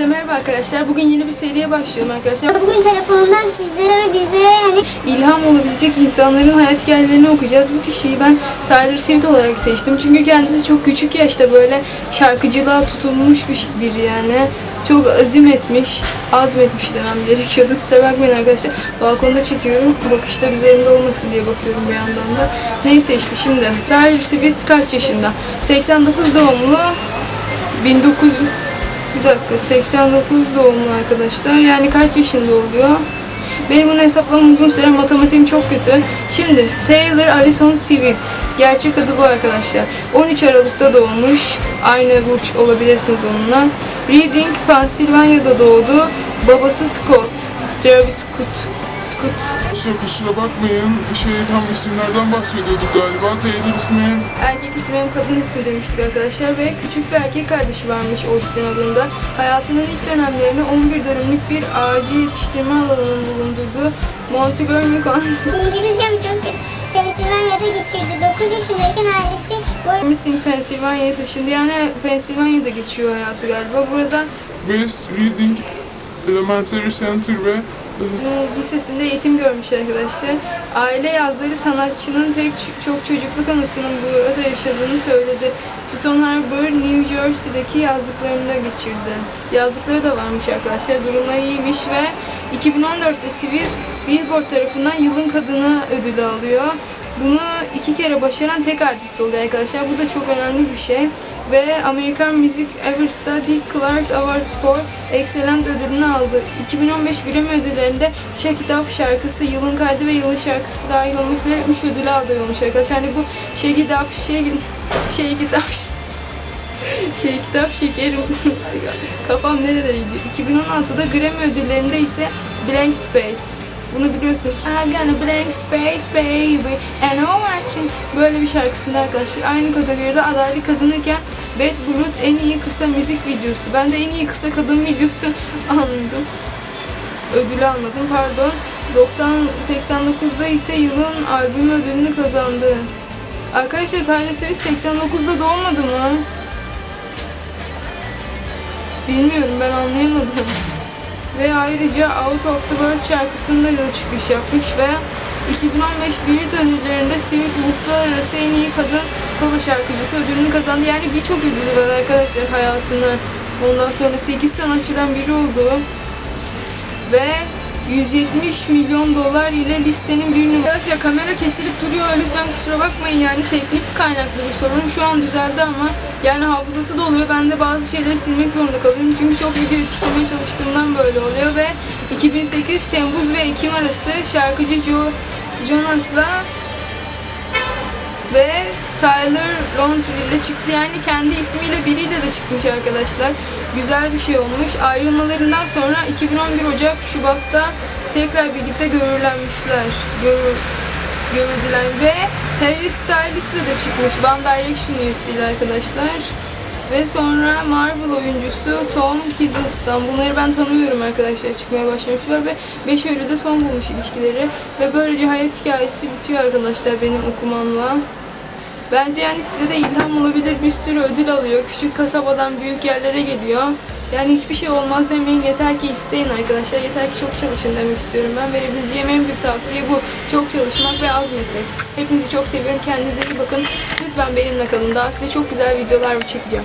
Hepinize merhaba arkadaşlar. Bugün yeni bir seriye başlıyorum arkadaşlar. Bugün telefonundan sizlere ve bizlere yani İlham olabilecek insanların hayat hikayelerini okuyacağız. Bu kişiyi ben Tyler Swift olarak seçtim. Çünkü kendisi çok küçük yaşta böyle şarkıcılığa tutulmuş bir biri yani. Çok azim etmiş, azmetmiş demem gerekiyordu. Kusura bakmayın arkadaşlar. Balkonda çekiyorum. Bakışlar üzerimde olmasın diye bakıyorum bir yandan da. Neyse işte şimdi. Tyler Swift kaç yaşında? 89 doğumlu. 1900 bir dakika 89 doğumlu arkadaşlar. Yani kaç yaşında oluyor? Benim bunu hesaplamam uzun süre matematiğim çok kötü. Şimdi Taylor Allison Swift. Gerçek adı bu arkadaşlar. 13 Aralık'ta doğmuş. Aynı burç olabilirsiniz onunla. Reading, Pennsylvania'da doğdu. Babası Scott. Travis Scott. Scott. Şey, kusura bakmayın, şey tam isimlerden bahsediyorduk galiba. Taylor ismi Erkek ismi hem kadın ismi demiştik arkadaşlar ve küçük bir erkek kardeşi varmış Austin adında. Hayatının ilk dönemlerini 11 dönümlük bir ağacı yetiştirme alanının bulundurduğu Montgomery County İngilizcem çok kötü. Pensilvanya'da geçirdi. 9 yaşındayken ailesi boy Missing Pennsylvania'ya taşındı. Yani Pennsylvania'da geçiyor hayatı galiba. Burada West Reading Elementary Center ve lisesinde eğitim görmüş arkadaşlar. Aile yazları sanatçının pek çok çocukluk anısının burada yaşadığını söyledi. Stone Harbor, New Jersey'deki yazlıklarında geçirdi. Yazlıkları da varmış arkadaşlar. Durumları iyiymiş ve 2014'te Swift Billboard tarafından yılın kadını ödülü alıyor. Bunu iki kere başaran tek artist oldu arkadaşlar. Bu da çok önemli bir şey. Ve American Music Awards'ta Dick Clark Award for Excellent ödülünü aldı. 2015 Grammy ödüllerinde Shake It Off şarkısı yılın kaydı ve yılın şarkısı dahil olmak üzere 3 ödüle aday olmuş arkadaşlar. Yani bu Shake It Off, Shake, It Off, şey kitap şekerim. Kafam neredeydi? 2016'da Grammy ödüllerinde ise Blank Space. Bunu biliyorsunuz. I got a blank space baby and I'm watching. Böyle bir şarkısında arkadaşlar. Aynı kategoride adaylık kazanırken Bad Blood en iyi kısa müzik videosu. Ben de en iyi kısa kadın videosu anladım. Ödülü anladım pardon. 90 89'da ise yılın albüm ödülünü kazandı. Arkadaşlar Tyler Swift 89'da doğmadı mı? Bilmiyorum ben anlayamadım. Ve ayrıca Out of the World şarkısında da çıkış yapmış ve 2015 Brit ödüllerinde Swift Uluslararası En iyi Kadın Solo Şarkıcısı ödülünü kazandı. Yani birçok ödülü var arkadaşlar hayatını. Ondan sonra 8 sanatçıdan biri oldu. Ve 170 milyon dolar ile listenin bir numara. Arkadaşlar kamera kesilip duruyor. Lütfen kusura bakmayın yani teknik kaynaklı bir sorun. Şu an düzeldi ama yani hafızası doluyor. Ben de bazı şeyleri silmek zorunda kalıyorum. Çünkü çok video yetiştirmeye çalıştığımdan böyle oluyor ve 2008 Temmuz ve Ekim arası şarkıcı Joe Jonas'la ve Tyler Laundrie ile çıktı. Yani kendi ismiyle biriyle de çıkmış arkadaşlar. Güzel bir şey olmuş. Ayrılmalarından sonra 2011 Ocak Şubat'ta tekrar birlikte görülenmişler. Görü, görüldüler ve Harry Styles ile de çıkmış. One Direction üyesiyle arkadaşlar. Ve sonra Marvel oyuncusu Tom Hiddleston. Bunları ben tanıyorum arkadaşlar. Çıkmaya başlamışlar ve 5 Eylül'de son bulmuş ilişkileri. Ve böylece hayat hikayesi bitiyor arkadaşlar benim okumamla. Bence yani size de ilham olabilir. Bir sürü ödül alıyor. Küçük kasabadan büyük yerlere geliyor. Yani hiçbir şey olmaz demeyin. Yeter ki isteyin arkadaşlar. Yeter ki çok çalışın demek istiyorum. Ben verebileceğim en büyük tavsiye bu. Çok çalışmak ve azmetmek. Hepinizi çok seviyorum. Kendinize iyi bakın. Lütfen benimle kalın. Daha size çok güzel videolar çekeceğim.